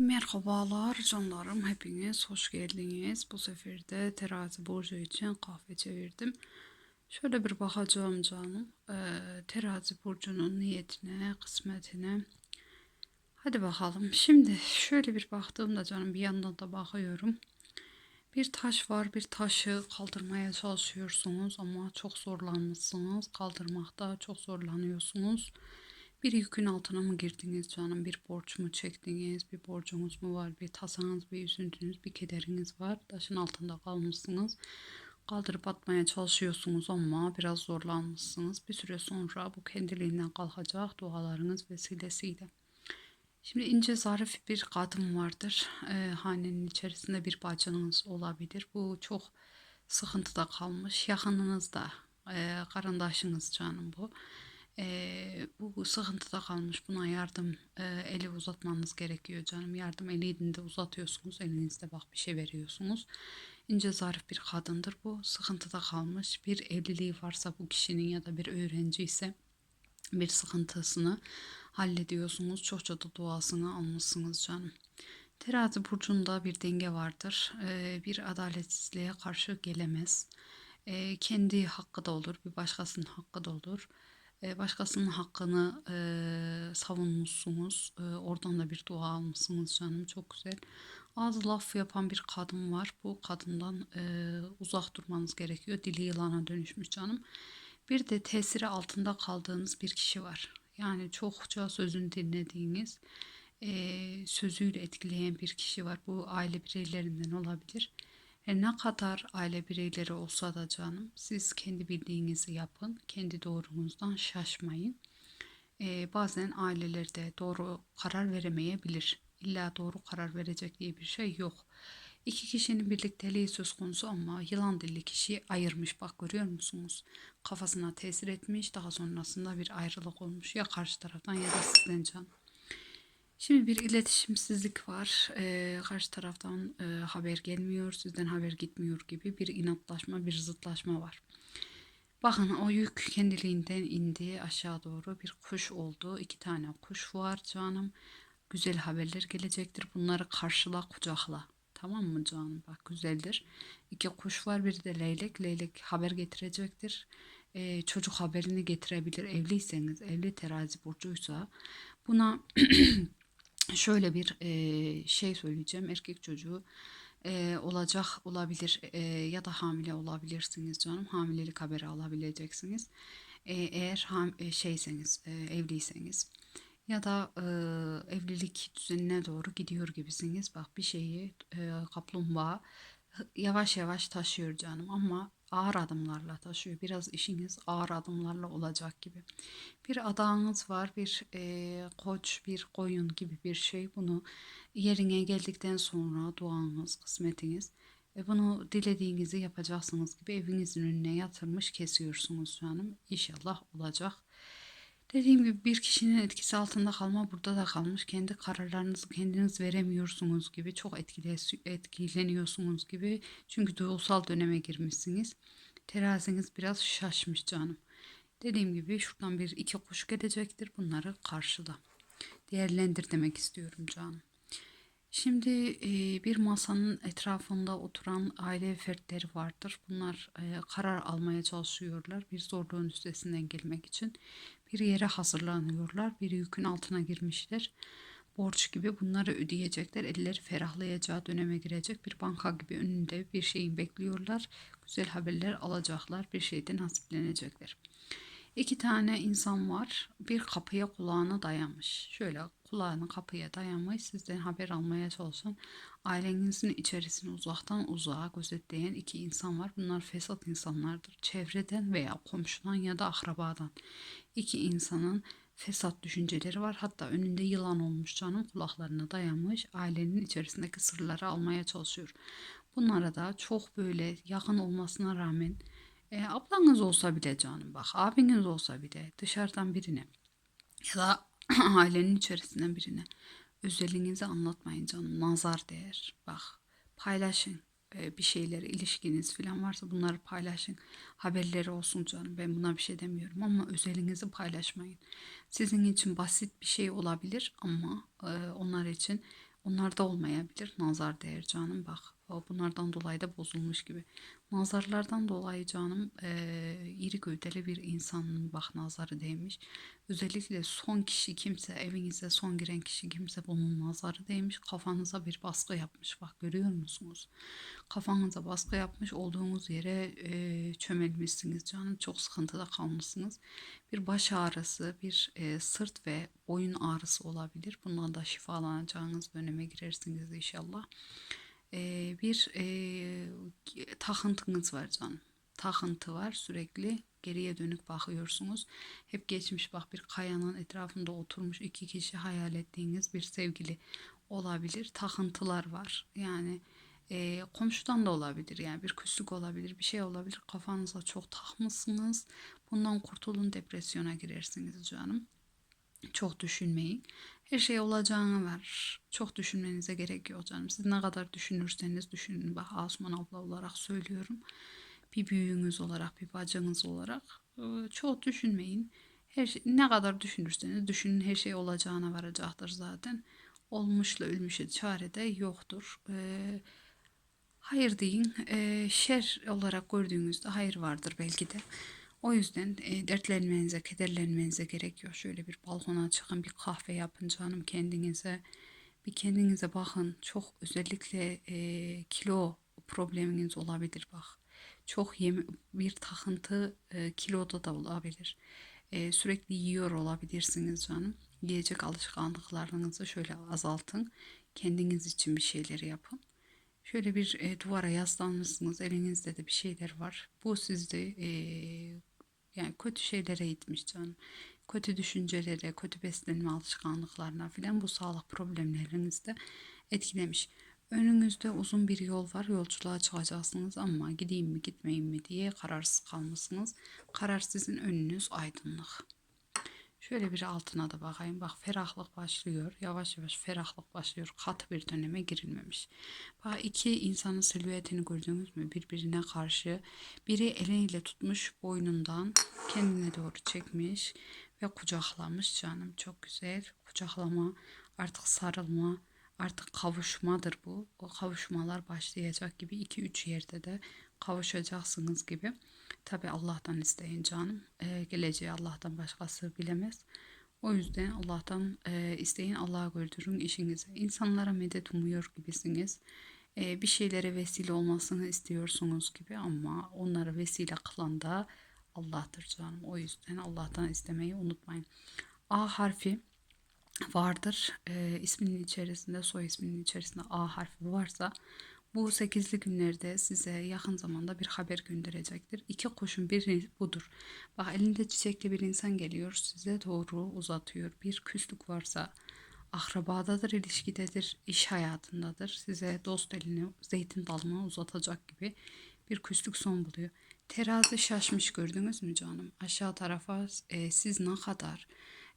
Merhabalar canlarım hepiniz hoş geldiniz. Bu sefer de terazi burcu için kahve çevirdim. Şöyle bir bakacağım canım. Ee, terazi burcunun niyetine, kısmetine. Hadi bakalım. Şimdi şöyle bir baktığımda canım bir yandan da bakıyorum. Bir taş var. Bir taşı kaldırmaya çalışıyorsunuz ama çok zorlanmışsınız. Kaldırmakta çok zorlanıyorsunuz. Bir yükün altına mı girdiniz canım? Bir borç mu çektiniz? Bir borcunuz mu var? Bir tasanız, bir üzüntünüz, bir kederiniz var. Taşın altında kalmışsınız. Kaldırıp atmaya çalışıyorsunuz ama biraz zorlanmışsınız. Bir süre sonra bu kendiliğinden kalkacak dualarınız vesilesiyle. Şimdi ince zarif bir kadın vardır. Ee, hanenin içerisinde bir bacınız olabilir. Bu çok sıkıntıda kalmış. Yakınınızda, e, karındaşınız canım bu. E, bu sıkıntıda kalmış. Buna yardım e, eli uzatmanız gerekiyor canım. Yardım de uzatıyorsunuz. Elinizde bak bir şey veriyorsunuz. İnce zarif bir kadındır bu. Sıkıntıda kalmış. Bir evliliği varsa bu kişinin ya da bir öğrenci ise bir sıkıntısını hallediyorsunuz. Çokça da duasını almışsınız canım. Terazi burcunda bir denge vardır. Ee, bir adaletsizliğe karşı gelemez. Ee, kendi hakkı da olur, bir başkasının hakkı da olur. Ee, başkasının hakkını e, savunmuşsunuz. Ee, oradan da bir dua almışsınız canım. Çok güzel. Az laf yapan bir kadın var. Bu kadından e, uzak durmanız gerekiyor. Dili yılana dönüşmüş canım. Bir de tesiri altında kaldığınız bir kişi var. Yani çokça sözünü dinlediğiniz, e, sözüyle etkileyen bir kişi var. Bu aile bireylerinden olabilir. E, ne kadar aile bireyleri olsa da canım, siz kendi bildiğinizi yapın. Kendi doğrunuzdan şaşmayın. E, bazen ailelerde doğru karar veremeyebilir. İlla doğru karar verecek diye bir şey yok. İki kişinin birlikteliği söz konusu ama yılan dilli kişiyi ayırmış. Bak görüyor musunuz? Kafasına tesir etmiş. Daha sonrasında bir ayrılık olmuş. Ya karşı taraftan ya da sizden can. Şimdi bir iletişimsizlik var. Ee, karşı taraftan e, haber gelmiyor, sizden haber gitmiyor gibi bir inatlaşma, bir zıtlaşma var. Bakın o yük kendiliğinden indi aşağı doğru bir kuş oldu. İki tane kuş var canım. Güzel haberler gelecektir. Bunları karşıla, kucakla. Tamam mı canım? Bak güzeldir. İki kuş var bir de leylek. Leylek haber getirecektir. Ee, çocuk haberini getirebilir. Evliyseniz, evli terazi burcuysa buna şöyle bir e, şey söyleyeceğim. Erkek çocuğu e, olacak olabilir e, ya da hamile olabilirsiniz canım. Hamilelik haberi alabileceksiniz. E, eğer ham, e, şeyseniz, e, evliyseniz ya da e, evlilik düzenine doğru gidiyor gibisiniz. Bak bir şeyi e, kaplumbağa yavaş yavaş taşıyor canım ama ağır adımlarla taşıyor. Biraz işiniz ağır adımlarla olacak gibi. Bir adağınız var, bir e, koç, bir koyun gibi bir şey. Bunu yerine geldikten sonra duanız, kısmetiniz ve bunu dilediğinizi yapacaksınız gibi evinizin önüne yatırmış kesiyorsunuz canım. İnşallah olacak. Dediğim gibi bir kişinin etkisi altında kalma burada da kalmış. Kendi kararlarınızı kendiniz veremiyorsunuz gibi. Çok etkile, etkileniyorsunuz gibi. Çünkü duygusal döneme girmişsiniz. Teraziniz biraz şaşmış canım. Dediğim gibi şuradan bir iki kuş gelecektir. Bunları karşıla. Değerlendir demek istiyorum canım. Şimdi e, bir masanın etrafında oturan aile fertleri vardır. Bunlar e, karar almaya çalışıyorlar bir zorluğun üstesinden gelmek için. Bir yere hazırlanıyorlar. Bir yükün altına girmişler. Borç gibi bunları ödeyecekler. Elleri ferahlayacağı döneme girecek. Bir banka gibi önünde bir şeyin bekliyorlar. Güzel haberler alacaklar. Bir şeyden nasiplenecekler. İki tane insan var. Bir kapıya kulağına dayanmış. Şöyle kulağını kapıya dayanmış. Sizden haber almaya çalışan ailenizin içerisini uzaktan uzağa gözetleyen iki insan var. Bunlar fesat insanlardır. Çevreden veya komşudan ya da akrabadan. İki insanın fesat düşünceleri var. Hatta önünde yılan olmuş canım kulaklarına dayanmış. Ailenin içerisindeki sırları almaya çalışıyor. Bunlara da çok böyle yakın olmasına rağmen e, ablanız olsa bile canım bak abiniz olsa bile dışarıdan birine ya da ailenin içerisinden birine özelliğinizi anlatmayın canım. Nazar değer. Bak paylaşın. E, bir şeyleri ilişkiniz falan varsa bunları paylaşın. Haberleri olsun canım. Ben buna bir şey demiyorum ama özelinizi paylaşmayın. Sizin için basit bir şey olabilir ama e, onlar için Onlar da olmayabilir. Nazar değer canım. Bak. Bunlardan dolayı da bozulmuş gibi. Nazarlardan dolayı canım eee iri gövdeli bir insanın bak nazarı değmiş. Özellikle son kişi kimse evinize son giren kişi kimse bunun nazarı değmiş. Kafanıza bir baskı yapmış bak görüyor musunuz? Kafanıza baskı yapmış olduğunuz yere eee çömelmişsiniz canım. Çok sıkıntıda kalmışsınız. Bir baş ağrısı, bir eee, sırt ve boyun ağrısı olabilir. Bundan da şifalanacağınız döneme girersiniz inşallah. Eee, bir eee, takıntınız var canım. Takıntı var sürekli geriye dönük bakıyorsunuz. Hep geçmiş bak bir kayanın etrafında oturmuş iki kişi hayal ettiğiniz bir sevgili olabilir. Takıntılar var. Yani eee, komşudan da olabilir yani bir küslük olabilir bir şey olabilir. Kafanıza çok takmışsınız. Bundan kurtulun depresyona girersiniz canım. Çok düşünmeyin. Her şey olacağını var. Çok düşünmenize gerek yok canım. Siz ne kadar düşünürseniz düşünün. Bak Asuman abla olarak söylüyorum. Bir büyüğünüz olarak, bir bacınız olarak e, çok düşünmeyin. Her şey, ne kadar düşünürseniz düşünün her şey olacağına varacaktır zaten. Olmuşla ölmüşe çare de yoktur. Ee, hayır deyin. Ee, şer olarak gördüğünüzde hayır vardır belki de. O yüzden e, dertlenmenize, kederlenmenize gerek yok. Şöyle bir balkona çıkın, bir kahve yapın canım kendinize. Bir kendinize bakın. Çok özellikle e, kilo probleminiz olabilir bak. Çok yeme bir takıntı e, kiloda da olabilir. E, sürekli yiyor olabilirsiniz canım. Yiyecek alışkanlıklarınızı şöyle azaltın. Kendiniz için bir şeyleri yapın. Şöyle bir e, duvara yaslanmışsınız. Elinizde de bir şeyler var. Bu sizi e, yani kötü şeylere itmiş canım. Kötü düşüncelere, kötü beslenme alışkanlıklarına filan bu sağlık problemlerinizi de etkilemiş. Önünüzde uzun bir yol var. Yolculuğa çıkacaksınız ama gideyim mi gitmeyeyim mi diye kararsız kalmışsınız. Karar sizin önünüz aydınlık. Şöyle bir altına da bakayım. Bak ferahlık başlıyor. Yavaş yavaş ferahlık başlıyor. Katı bir döneme girilmemiş. Bak iki insanın silüetini gördünüz mü? Birbirine karşı. Biri eliyle tutmuş boynundan kendine doğru çekmiş ve kucaklamış canım. Çok güzel. Kucaklama, artık sarılma, artık kavuşmadır bu. O kavuşmalar başlayacak gibi iki üç yerde de kavuşacaksınız gibi. Tabi Allah'tan isteyin canım. Ee, geleceği Allah'tan başkası bilemez. O yüzden Allah'tan e, isteyin Allah'a gördürün işinizi. İnsanlara medet umuyor gibisiniz. E, bir şeylere vesile olmasını istiyorsunuz gibi ama onları vesile kılan da Allah'tır canım. O yüzden Allah'tan istemeyi unutmayın. A harfi vardır. E, isminin içerisinde, soy isminin içerisinde A harfi varsa bu sekizli günlerde size yakın zamanda bir haber gönderecektir. İki kuşun biri budur. Bak elinde çiçekli bir insan geliyor size doğru uzatıyor. Bir küslük varsa akrabadadır, ilişkidedir, iş hayatındadır. Size dost elini, zeytin dalını uzatacak gibi bir küslük son buluyor. Terazi şaşmış gördünüz mü canım? Aşağı tarafa e, siz ne kadar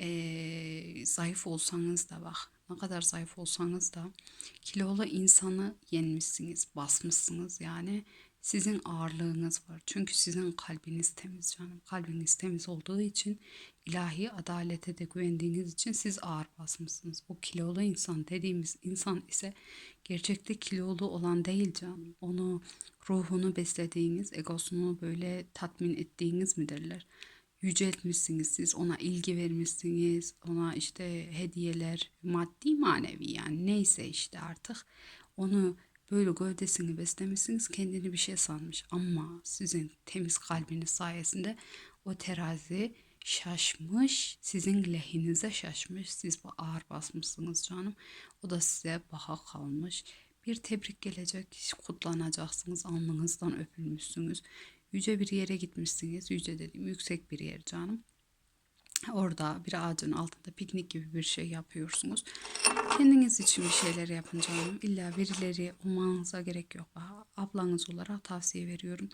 e, zayıf olsanız da bak ne kadar zayıf olsanız da kilolu insanı yenmişsiniz, basmışsınız. Yani sizin ağırlığınız var. Çünkü sizin kalbiniz temiz canım. Kalbiniz temiz olduğu için ilahi adalete de güvendiğiniz için siz ağır basmışsınız. O kilolu insan dediğimiz insan ise gerçekte kilolu olan değil canım. Onu ruhunu beslediğiniz, egosunu böyle tatmin ettiğiniz mi derler? Yüceltmişsiniz siz ona ilgi vermişsiniz ona işte hediyeler maddi manevi yani neyse işte artık onu böyle gövdesini beslemişsiniz kendini bir şey sanmış. Ama sizin temiz kalbiniz sayesinde o terazi şaşmış sizin lehinize şaşmış. Siz bu ağır basmışsınız canım. O da size baka kalmış. Bir tebrik gelecek kutlanacaksınız alnınızdan öpülmüşsünüz yüce bir yere gitmişsiniz. Yüce dediğim yüksek bir yer canım. Orada bir ağacın altında piknik gibi bir şey yapıyorsunuz. Kendiniz için bir şeyler yapın canım. İlla birileri olmanıza gerek yok. Ablanız olarak tavsiye veriyorum.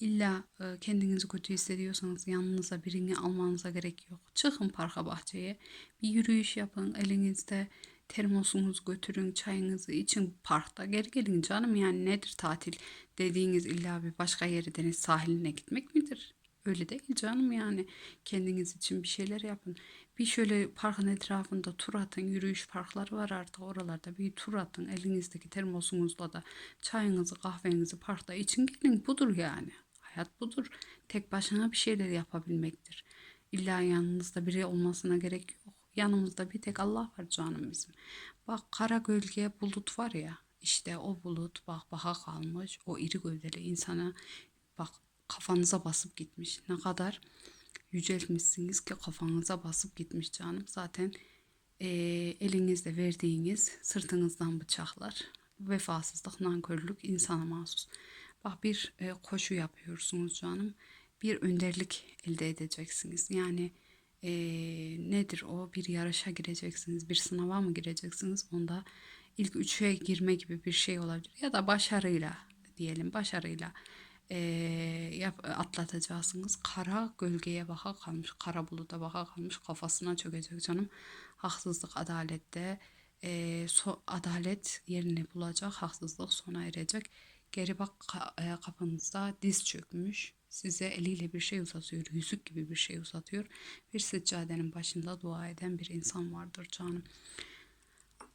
İlla e, kendinizi kötü hissediyorsanız yanınıza birini almanıza gerek yok. Çıkın parka bahçeye. Bir yürüyüş yapın. Elinizde termosunuzu götürün, çayınızı için parkta geri gelin canım. Yani nedir tatil dediğiniz illa bir başka yere deniz sahiline gitmek midir? Öyle değil canım yani. Kendiniz için bir şeyler yapın. Bir şöyle parkın etrafında tur atın. Yürüyüş parkları var artık oralarda. Bir tur atın. Elinizdeki termosunuzla da çayınızı kahvenizi parkta için gelin. Budur yani. Hayat budur. Tek başına bir şeyler yapabilmektir. İlla yanınızda biri olmasına gerek yok. Yanımızda bir tek Allah var canım bizim. Bak kara gölge bulut var ya. işte o bulut bak baka kalmış. O iri gövdeli insana bak kafanıza basıp gitmiş. Ne kadar yüceltmişsiniz ki kafanıza basıp gitmiş canım. Zaten eee, elinizde verdiğiniz sırtınızdan bıçaklar. Vefasızlık, nankörlük insana mahsus. Bak bir e, koşu yapıyorsunuz canım. Bir önderlik elde edeceksiniz. Yani e, nedir o? Bir yarışa gireceksiniz. Bir sınava mı gireceksiniz? Onda ilk üçe girme gibi bir şey olabilir. Ya da başarıyla diyelim başarıyla e, yap, atlatacaksınız. Kara gölgeye baka kalmış, kara buluta baka kalmış kafasına çökecek canım. Haksızlık adalette e, so- adalet yerini bulacak, haksızlık sona erecek. Geri bak ka- e, kapınızda diz çökmüş. Size eliyle bir şey uzatıyor, yüzük gibi bir şey uzatıyor. Bir seccadenin başında dua eden bir insan vardır canım.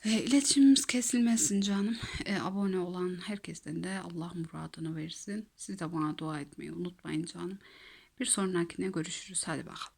E, iletişimimiz kesilmesin canım. E, abone olan herkesten de Allah muradını versin. Siz de bana dua etmeyi unutmayın canım. Bir sonrakine görüşürüz. Hadi bakalım.